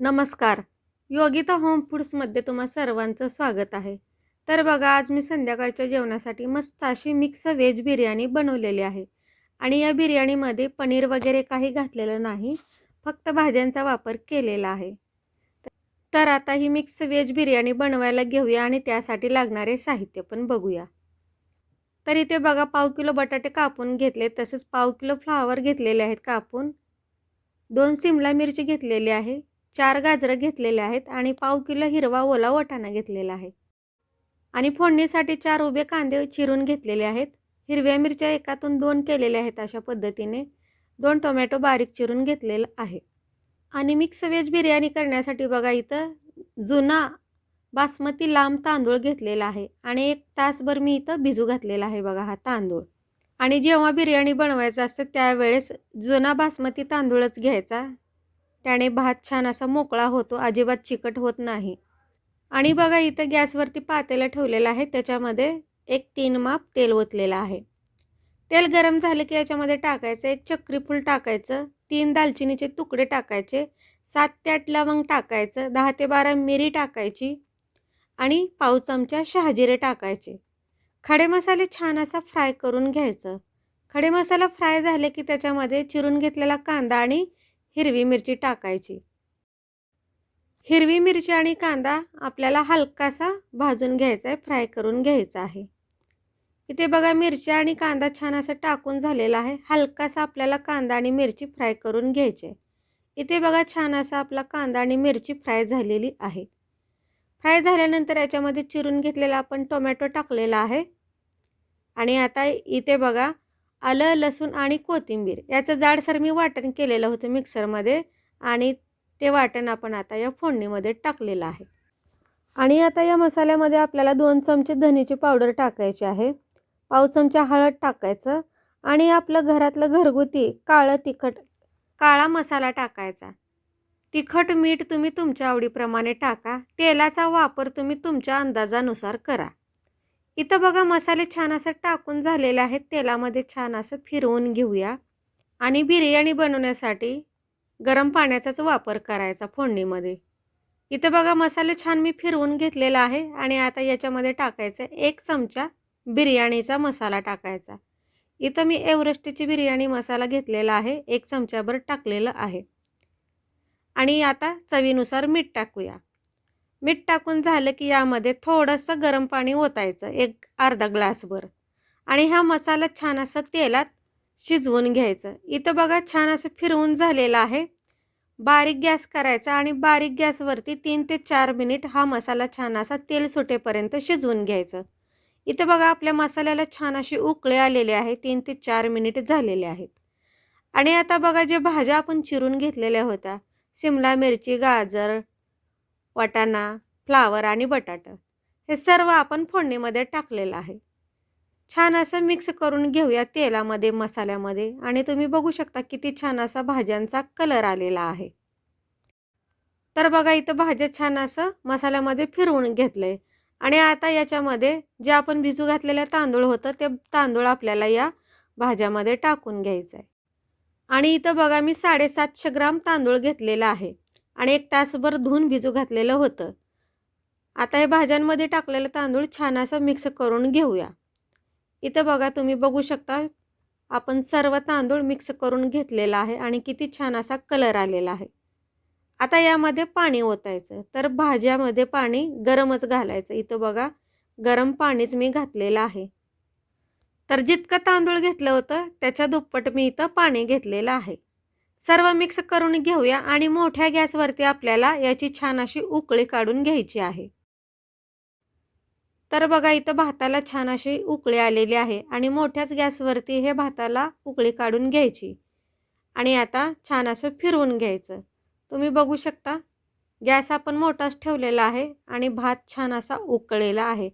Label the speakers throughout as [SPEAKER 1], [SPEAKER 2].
[SPEAKER 1] नमस्कार. योगिता होम फूड्समध्ये तुम्हा सर्वांचं स्वागत आहे. तर बघा आज मी संध्याकाळच्या जेवणासाठी मस्त अशी मिक्स व्हेज बिर्याणी बनवलेली आहे. आणि या बिर्याणीमध्ये पनीर वगैरे काही घातलेलं नाही फक्त भाज्यांचा वापर केलेला आहे. तर आता ही मिक्स व्हेज बिर्याणी बनवायला घेऊया आणि त्यासाठी लागणारे साहित्य पण बघूया. तर इथे बघा पाव किलो बटाटे कापून घेतले तसेच पाव किलो फ्लावर घेतलेले आहेत कापून. दोन सिमला मिरची घेतलेली आहे. चार गाजरं घेतलेले आहेत आणि पाव किलो हिरवा ओला वटाणा घेतलेला आहे. आणि फोडणीसाठी चार उभे कांदे चिरून घेतलेले आहेत. हिरव्या मिरच्या एकातून दोन केलेल्या आहेत अशा पद्धतीने. दोन टोमॅटो बारीक चिरून घेतलेलं आहे. आणि मिक्स व्हेज बिर्याणी करण्यासाठी बघा इथं जुना बासमती लांब तांदूळ घेतलेला आहे. आणि एक तासभर मी इथं भिजू घातलेला आहे बघा हा तांदूळ. आणि जेव्हा बिर्याणी बनवायचं असतं त्यावेळेस जुना बासमती तांदूळच घ्यायचा. त्याने भात छान असा मोकळा होतो अजिबात चिकट होत नाही. आणि बघा इथं गॅसवरती पातेला ठेवलेला आहे त्याच्यामध्ये एक तीन माप तेल ओतलेलं आहे. तेल गरम झालं की याच्यामध्ये टाकायचं एक चक्री फूल टाकायचं तीन दालचिनीचे तुकडे टाकायचे सात ते आठ लवंग टाकायचं दहा ते बारा मिरी टाकायची आणि पाव चमचा शहाजिरे टाकायचे. खडे मसाले छान असा फ्राय करून घ्यायचं. खडे मसाला फ्राय झाले की त्याच्यामध्ये चिरून घेतलेला कांदा आणि हिरवी मिरची टाकायची. हिरवी मिरची आणि कांदा आपल्याला हलकासा भाजून घ्यायचा आहे फ्राय करून घ्यायचा आहे. इथे बघा मिरची आणि कांदा छान असं टाकून झालेला आहे. हलकासा आपल्याला कांदा आणि मिरची फ्राय करून घ्यायची आहे इथे बघा छान असा आपला कांदा आणि मिरची फ्राय झालेली आहे. फ्राय झाल्यानंतर याच्यामध्ये चिरून घेतलेला आपण टोमॅटो टाकलेला आहे. आणि आता इथे बघा आलं लसूण आणि कोथिंबीर याचं जाडसर मी वाटण केलेलं होतं मिक्सरमध्ये आणि ते वाटण आपण आता या फोडणीमध्ये टाकलेलं आहे. आणि आता या मसाल्यामध्ये आपल्याला दोन चमचे धनीची पावडर टाकायची आहे. पाव चमचा हळद टाकायचं आणि आपलं घरातलं घरगुती काळं तिखट काळा मसाला टाकायचा. तिखट मीठ तुम्ही तुमच्या आवडीप्रमाणे टाका. तेलाचा वापर तुम्ही तुमच्या अंदाजानुसार करा. इथं बघा मसाले छान असं टाकून झालेले आहेत. तेलामध्ये छान असं फिरवून घेऊया. आणि बिर्याणी बनवण्यासाठी गरम पाण्याचाच वापर करायचा फोडणीमध्ये. इथं बघा मसाले छान मी फिरवून घेतलेला आहे आणि आता याच्यामध्ये टाकायचं एक चमचा बिर्याणीचा मसाला टाकायचा. इथं मी एव्हरेस्टची बिर्याणी मसाला घेतलेला आहे. एक चमच्याभर टाकलेलं आहे. आणि आता चवीनुसार मीठ टाकूया. मीठ टाकून झालं की यामध्ये थोडंसं गरम पाणी ओतायचं एक अर्धा ग्लासभर. आणि हा मसाला छान असं तेलात शिजवून घ्यायचं. इथं बघा छान असं फिरवून झालेलं आहे. बारीक गॅस करायचा आणि बारीक गॅसवरती तीन ते चार मिनिट हा मसाला छान असा तेल सुटेपर्यंत शिजवून घ्यायचं. इथं बघा आपल्या मसाल्याला छान अशी उकळे आलेले आहे तीन ते चार मिनिट झालेले आहेत. आणि आता बघा जे भाज्या आपण चिरून घेतलेल्या होत्या शिमला मिरची गाजर वाटाणा फ्लावर आणि बटाटा हे सर्व आपण फोडणीमध्ये टाकलेलं आहे. छान असं मिक्स करून घेऊया तेलामध्ये मसाल्यामध्ये आणि तुम्ही बघू शकता किती छान असा भाज्यांचा कलर आलेला आहे. तर बघा इथं भाज्या छान असं मसाल्यामध्ये फिरवून घेतलंय आणि आता याच्यामध्ये जे आपण भिजू घातलेलं तांदूळ होतं ते तांदूळ आपल्याला या भाज्यामध्ये टाकून घ्यायचं आहे आणि इथं बघा मी साडेसातशे ग्राम तांदूळ घेतलेला आहे. आणि एक तासभर धुवून भिजू घातलेलं होतं. आता हे भाज्यांमध्ये टाकलेलं तांदूळ छान असं मिक्स करून घेऊया. इथं बघा तुम्ही बघू शकता आपण सर्व तांदूळ मिक्स करून घेतलेला आहे आणि किती छान असा कलर आलेला आहे. आता यामध्ये पाणी ओतायचं तर भाज्यामध्ये पाणी गरमच घालायचं. इथं बघा गरम पाणीच मी घातलेलं आहे. तर जितकं तांदूळ घेतलं होतं त्याच्या दुप्पट मी इथं पाणी घेतलेलं आहे. सर्व मिक्स करून घेऊया आणि मोठ्या गॅसवरती आपल्याला याची छान अशी उकळी काढून घ्यायची आहे. तर बघा इथं भाताला छान अशी उकळी आलेली आहे आणि मोठ्याच गॅसवरती हे भाताला उकळी काढून घ्यायची. आणि आता छान असं फिरवून घ्यायचं. तुम्ही बघू शकता गॅस आपण मोठाच ठेवलेला आहे आणि भात छान असा उकळलेला आहे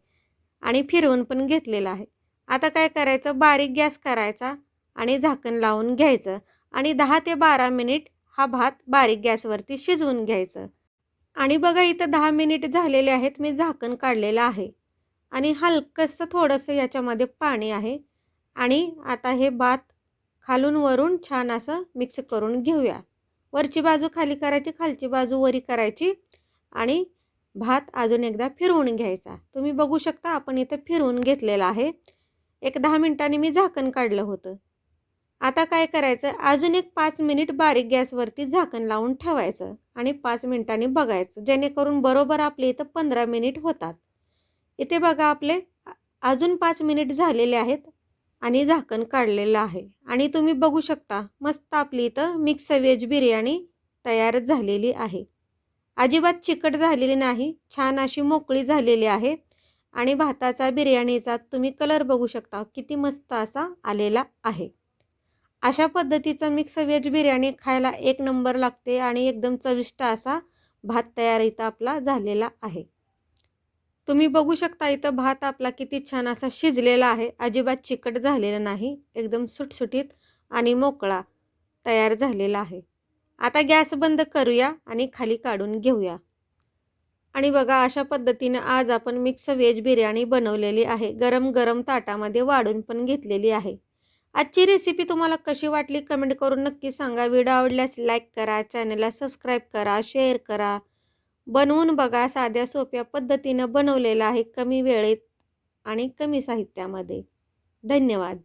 [SPEAKER 1] आणि फिरवून पण घेतलेला आहे. आता काय करायचं? बारीक गॅस करायचा आणि झाकण लावून घ्यायचं. आणि दहा ते बारा मिनिट हा भात बारीक गॅसवरती शिजवून घ्यायचं. आणि बघा इथं दहा मिनिट झालेले आहेत. मी झाकण काढलेलं आहे. आणि हलकंसं थोडंसं याच्यामध्ये पाणी आहे. आणि आता हे भात खालून वरून छान असं मिक्स करून घेऊया. वरची बाजू खाली करायची खालची बाजू वरी करायची. आणि भात अजून एकदा फिरवून घ्यायचा. तुम्ही बघू शकता आपण इथं फिरवून घेतलेला आहे. एक दहा मिनिटांनी मी झाकण काढलं होतं. आता काय करायचं? अजून एक पाच मिनिट बारीक गॅसवरती झाकण लावून ठेवायचं आणि पाच मिनिटांनी बघायचं जेणेकरून बरोबर आपले इथं पंधरा मिनिट होतात. इथे बघा आपले अजून पाच मिनिट झालेले आहेत आणि झाकण काढलेलं आहे. आणि तुम्ही बघू शकता मस्त आपली इथं मिक्स व्हेज बिर्याणी तयार झालेली आहे. अजिबात चिकट झालेली नाही छान अशी मोकळी झालेली आहे. आणि भाताचा बिर्याणीचा तुम्ही कलर बघू शकता किती मस्त असा आलेला आहे. अशा पद्धतीचं मिक्स व्हेज बिर्याणी खायला एक नंबर लागते आणि एकदम चविष्ट असा भात तयार इथं आपला झालेला आहे. तुम्ही बघू शकता इथं भात आपला किती छान असा शिजलेला आहे. अजिबात चिकट झालेला नाही. एकदम सुटसुटीत आणि मोकळा तयार झालेला आहे. आता गॅस बंद करूया आणि खाली काढून घेऊया. आणि बघा अशा पद्धतीने आज आपण मिक्स व्हेज बिर्याणी बनवलेली आहे. गरम गरम ताटामध्ये वाढून पण घेतलेली आहे. आजची रेसिपी तुम्हाला कशी वाटली? कमेंट करून नक्की सांगा. व्हिडिओ आवडल्यास लाईक करा चॅनलला सबस्क्राईब करा शेअर करा. बनवून बघा. साध्या सोप्या पद्धतीनं बनवलेलं आहे कमी वेळेत आणि कमी साहित्यामध्ये. धन्यवाद.